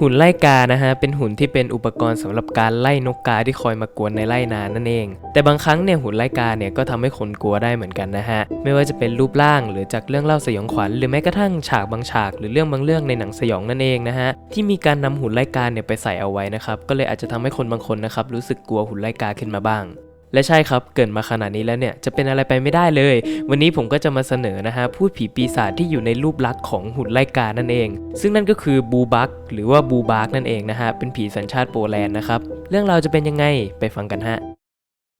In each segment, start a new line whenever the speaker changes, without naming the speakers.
หุ่นไล่กานะฮะเป็นหุ่นที่เป็นอุปกรณ์สำหรับการไล่นกกาที่คอยมากวนในไร่นานั่นเอง แต่บางครั้งเนี่ยหุ่นไล่กาเนี่ยก็ทำให้คนกลัวได้เหมือนกันนะฮะไม่ว่าจะเป็นรูปร่างหรือจากเรื่องเล่าสยองขวัญหรือแม้กระทั่งฉากบางฉาก หรือเรื่องบางเรื่องในหนังสยองนั่นเองนะฮะที่มีการนำหุ่นไล่กาเนี่ยไปใส่เอาไว้นะครับก็เลยอาจจะทำให้คนบางคนนะครับรู้สึกกลัวหุ่นไล่กาขึ้นมาบ้าง และใช่ครับ เกิดมาขนาดนี้แล้วเนี่ย จะเป็นอะไรไปไม่ได้เลย วันนี้ผมก็จะมาเสนอนะฮะ พูดผีปีศาจที่อยู่ในรูปลักษณ์ของหุ่นไล่กานั่นเอง ซึ่งนั่นก็คือบูบักหรือว่าบูบาร์กนั่นเองนะฮะ เป็นผีสัญชาติโปแลนด์นะครับ เรื่องราวจะเป็นยังไงไปฟังกันฮะ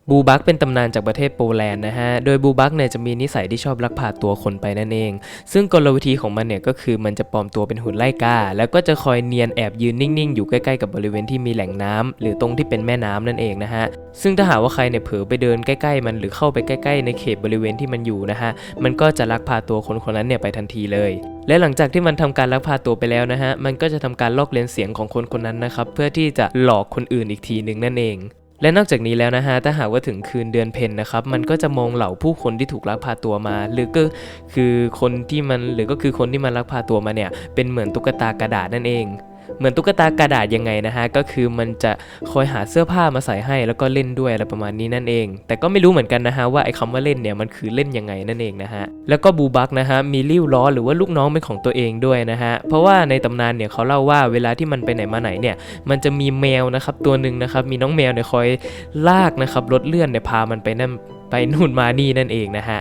บูบักเป็นตำนานจากประเทศโปแลนด์นะฮะ โดยบูบักเนี่ยจะมีนิสัยที่ชอบลักพาตัวคนไปนั่นเอง ซึ่งกลวิธีของมันเนี่ยก็คือมันจะปลอมตัวเป็นหุ่นไล่กา แล้วก็จะคอยเนียนแอบยืนนิ่งๆ อยู่ใกล้ๆกับบริเวณที่มีแหล่งน้ำหรือตรงที่เป็นแม่น้ำนั่นเองนะฮะ ซึ่งถ้าหากว่าใครเนี่ยเผลอไปเดินใกล้ๆ มันหรือเข้าไปใกล้ๆ ในเขตบริเวณที่มันอยู่นะฮะ มันก็จะลักพาตัวคนคนนั้นเนี่ยไปทันทีเลยและหลังจากที่มันทำการลักพาตัวไปแล้วนะฮะ มันก็จะทำการลอกเลียนเสียงของคนคนนั้นนะครับ เพื่อที่จะหลอกคนอื่นอีกทีหนึ่งนั่นเอง และนอกจากนี้แล้วนะฮะ ถ้าหากว่าถึงคืนเดือนเพ็ญนะครับ มันก็จะมองเหล่าผู้คนที่ถูกลักพาตัวมา หรือก็คือคนที่มันหรือก็คือคนที่มันลักพาตัวมาเนี่ย เป็นเหมือนตุ๊กตากระดาษนั่นเอง เหมือนตุ๊กตากระดาษยังไงนะฮะ ก็คือมันจะคอยหาเสื้อผ้ามาใส่ให้แล้วก็เล่นด้วยอะไรประมาณนี้นั่นเอง แต่ก็ไม่รู้เหมือนกันนะฮะว่าไอ้คำว่าเล่นเนี่ยมันคือเล่นยังไงนั่นเองนะฮะ แล้วก็บูบักนะฮะมีริ้วล้อหรือว่าลูกน้องเป็นของตัวเองด้วยนะฮะ เพราะว่าในตำนานเนี่ยเขาเล่าว่าเวลาที่มันไปไหนมาไหนเนี่ย มันจะมีแมวนะครับตัวหนึ่งนะครับมีน้องแมวเนี่ยคอยลากนะครับรถเลื่อนเนี่ยพามันไปนั่นไปนู่นมานี่นั่นเองนะฮะ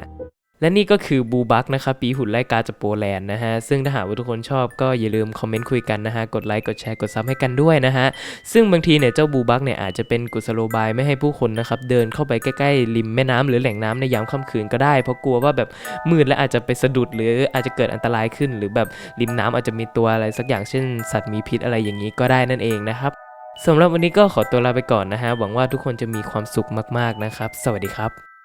และนี่ก็คือบูบักนะครับปีหุ่นไล่กาจากโปแลนด์นะฮะ ซึ่งถ้าหากว่าทุกคนชอบก็อย่าลืมคอมเมนต์คุยกันนะฮะ กดไลค์ กดแชร์ กดซับให้กันด้วยนะฮะ ซึ่งบางทีเนี่ยเจ้าบูบักเนี่ยอาจจะเป็นกุศโลบายไม่ให้ผู้คนนะครับ เดินเข้าไปใกล้ๆริมแม่น้ำหรือแหล่งน้ำในยามค่ำคืนก็ได้ เพราะกลัวว่าแบบมืดและอาจจะไปสะดุดหรืออาจจะเกิดอันตรายขึ้น หรือแบบริมน้ำอาจจะมีตัวอะไรสักอย่างเช่น สัตว์มีพิษอะไรอย่างนี้ก็ได้นั่นเองนะครับสำหรับวันนี้ก็ขอตัวลาไปก่อนนะฮะหวังว่าทุกคนจะมีความสุขมากๆนะครับ สวัสดีครับ